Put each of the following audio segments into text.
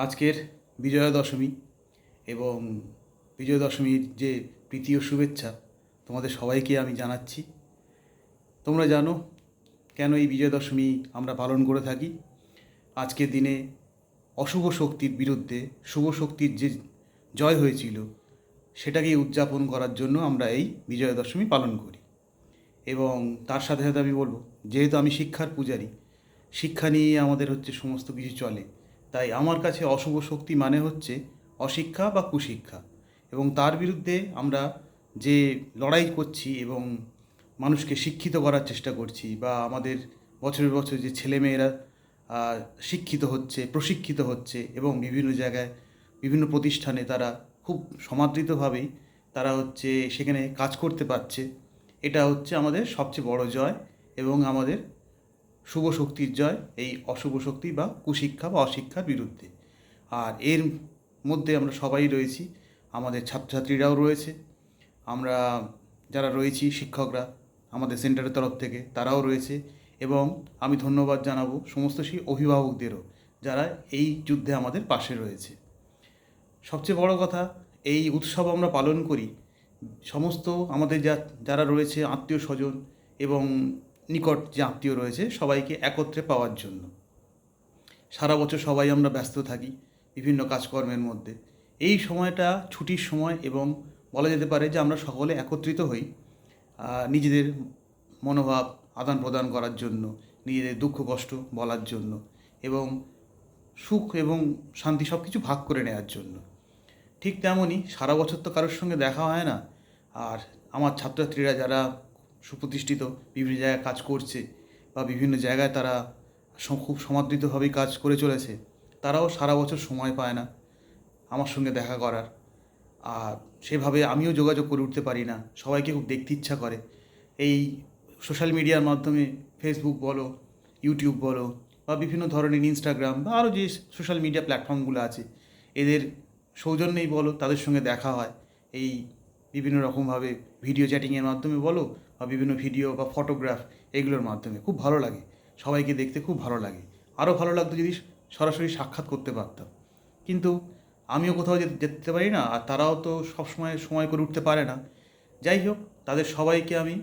আজকের বিজয়া দশমী এবং বিজয়া দশমীর যে প্রীতি শুভেচ্ছা তোমাদের সবাইকে আমি জানাচ্ছি। তোমরা জানো কেন এই বিজয়া দশমী আমরা পালন করে থাকি? আজকের দিনে অশুভ শক্তির বিরুদ্ধে, শুভ শক্তির যে জয় হয়েছিল, সেটাকেই উদযাপন করার জন্য আমরা এই বিজয়া দশমী পালন করি। এবং তার সাথে সাথে আমি বলব, যেহেতু আমি শিক্ষার পূজারী, শিক্ষা নিয়ে আমাদের হচ্ছে সমস্ত কিছু চলে তাই আমার কাছে অশুভ শক্তি মানে হচ্ছে অশিক্ষা বা কুশিক্ষা। এবং তার বিরুদ্ধে আমরা যে লড়াই করছি এবং মানুষকে শিক্ষিত করার চেষ্টা করছি বা আমাদের বছরের বছর যে ছেলেমেয়েরা শিক্ষিত হচ্ছে, প্রশিক্ষিত হচ্ছে এবং বিভিন্ন জায়গায়, বিভিন্ন প্রতিষ্ঠানে তারা খুব সমাদৃতভাবেই তারা হচ্ছে সেখানে কাজ করতে পারছে, এটা হচ্ছে আমাদের সবচেয়ে বড় জয় এবং আমাদের শুভ শক্তির জয়, এই অশুভ শক্তি বা কুশিক্ষা বা অশিক্ষার বিরুদ্ধে। আর এর মধ্যে আমরা সবাই রয়েছি, আমাদের ছাত্রছাত্রীরাও রয়েছে। আমরা যারা রয়েছি, শিক্ষকরা, আমাদের সেন্টারের তরফ থেকে, তারাও রয়েছে। এবং আমি ধন্যবাদ জানাব সমস্ত সেই অভিভাবকদেরও, যারা এই যুদ্ধে আমাদের পাশে রয়েছে। সবচেয়ে বড় কথা, এই উৎসব আমরা পালন করি। সমস্ত আমাদের যা, যারা রয়েছে, আত্মীয় স্বজন এবং নিকট যে আত্মীয় রয়েছে, সবাইকে একত্রে পাওয়ার জন্য। সারা বছর সবাই আমরা ব্যস্ত থাকি বিভিন্ন কাজকর্মের মধ্যে। এই সময়টা ছুটির সময় এবং বলা যেতে পারে যে আমরা সকলে একত্রিত হই নিজেদের মনোভাব আদান প্রদান করার জন্য, নিজেদের দুঃখ কষ্ট বলার জন্য এবং সুখ এবং শান্তি সব কিছু ভাগ করে নেওয়ার জন্য। ঠিক তেমনই সারা বছর তো কারোর সঙ্গে দেখা হয় না। আর আমার ছাত্রছাত্রীরা যারা সুপ্রতিষ্ঠিত, বিভিন্ন জায়গায় কাজ করছে বা বিভিন্ন জায়গায় তারা খুব সমাদৃতভাবেই কাজ করে চলেছে, তারাও সারা বছর সময় পায় না আমার সঙ্গে দেখা করার। আর সেভাবে আমিও যোগাযোগ করে উঠতে পারি না, সবাইকে খুব দেখতে ইচ্ছা করে। এই সোশ্যাল মিডিয়ার মাধ্যমে ফেসবুক বলো ইউটিউব বলো বা বিভিন্ন ধরনের ইনস্টাগ্রাম বা আরও যে সোশ্যাল মিডিয়া প্ল্যাটফর্মগুলো আছে, এদের সৌজন্যেই বলো তাদের সঙ্গে দেখা হয়। এই বিভিন্ন রকমভাবে ভিডিও চ্যাটিংয়ের মাধ্যমে বলো বা বিভিন্ন ভিডিও বা ফটোগ্রাফ এগুলোর মাধ্যমে। খুব ভালো লাগে। সবাইকে দেখতে খুব ভালো লাগে। আরও ভালো লাগতো যদি সরাসরি সাক্ষাৎ করতে পারতাম। কিন্তু আমিও কোথাও যেতে পারি না আর তারাও তো সবসময় সময় করে উঠতে পারে না। যাই হোক, তাদের সবাইকে আমি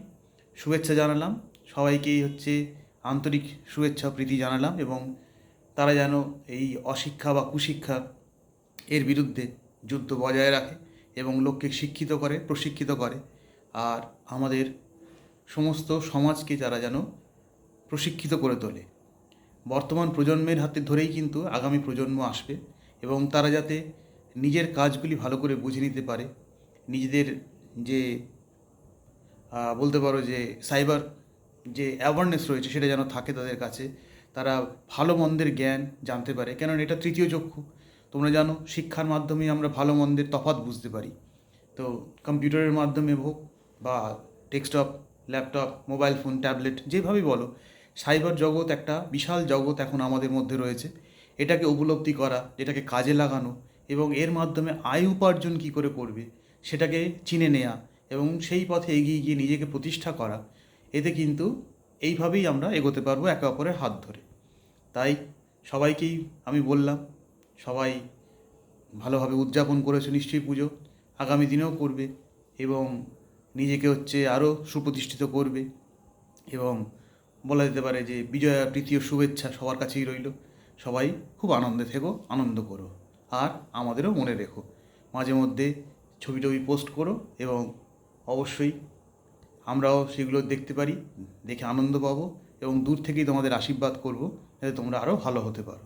শুভেচ্ছা জানালাম। সবাইকেই হচ্ছে আন্তরিক শুভেচ্ছা প্রীতি জানালাম এবং তারা যেন এই অশিক্ষা বা কুশিক্ষা এর বিরুদ্ধে যুদ্ধ বজায় রাখে। এবং লোককে শিক্ষিত করে, প্রশিক্ষিত করে। আর আমাদের সমস্ত সমাজকে যারা যেন প্রশিক্ষিত করে তোলে। বর্তমান প্রজন্মের হাতে ধরেই কিন্তু আগামী প্রজন্ম আসবে এবং তারা যাতে নিজের কাজগুলি ভালো করে বুঝে নিতে পারে। নিজেদের যে বলতে পারো যে, সাইবার যে অ্যাওয়ারনেস রয়েছে সেটা যেন থাকে তাদের কাছে। তারা ভালো মন্দের জ্ঞান জানতে পারে। কেননা এটা তৃতীয় চক্ষু। তোমরা জানো, শিক্ষার মাধ্যমে আমরা ভালো মন্দের তফাৎ বুঝতে পারি। তো কম্পিউটারের মাধ্যমে হোক বা desktop, laptop, mobile phone, tablet, যেভাবেই বলো, সাইবার জগৎ একটা বিশাল জগৎ এখন আমাদের মধ্যে রয়েছে। এটাকে উপলব্ধি করা, এটাকে কাজে লাগানো এবং এর মাধ্যমে আয় উপার্জন কী করে করবে, সেটাকে চিনে নেওয়া এবং সেই পথে এগিয়ে গিয়ে নিজেকে প্রতিষ্ঠা করা, এতে কিন্তু এইভাবেই আমরা এগোতে পারব একে অপরের হাত ধরে। তাই সবাইকেই আমি বললাম সবাই ভালোভাবে উদযাপন করেছে নিশ্চয়ই পুজো। আগামী দিনেও করবে এবং নিজেকে হচ্ছে আরও সুপ্রতিষ্ঠিত করবে এবং বলা যেতে পারে যে বিজয়া তৃতীয় শুভেচ্ছা সবার কাছেই রইল। সবাই খুব আনন্দে থেকো, আনন্দ করো। আর আমাদেরও মনে রেখো, মাঝে মধ্যে ছবি টবি পোস্ট করো এবং অবশ্যই আমরাও সেগুলো দেখতে পারি, দেখে আনন্দ পাবো এবং দূর থেকেই তোমাদের আশীর্বাদ করব, যাতে তোমরা আরও ভালো হতে পারো।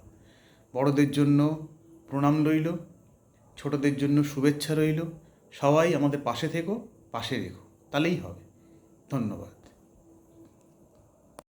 বড়দের জন্য প্রণাম রইল, ছোটদের জন্য শুভেচ্ছা রইল। সবাই আমাদের পাশে থেকো, পাশে রেখো। তাহলেই হবে। ধন্যবাদ।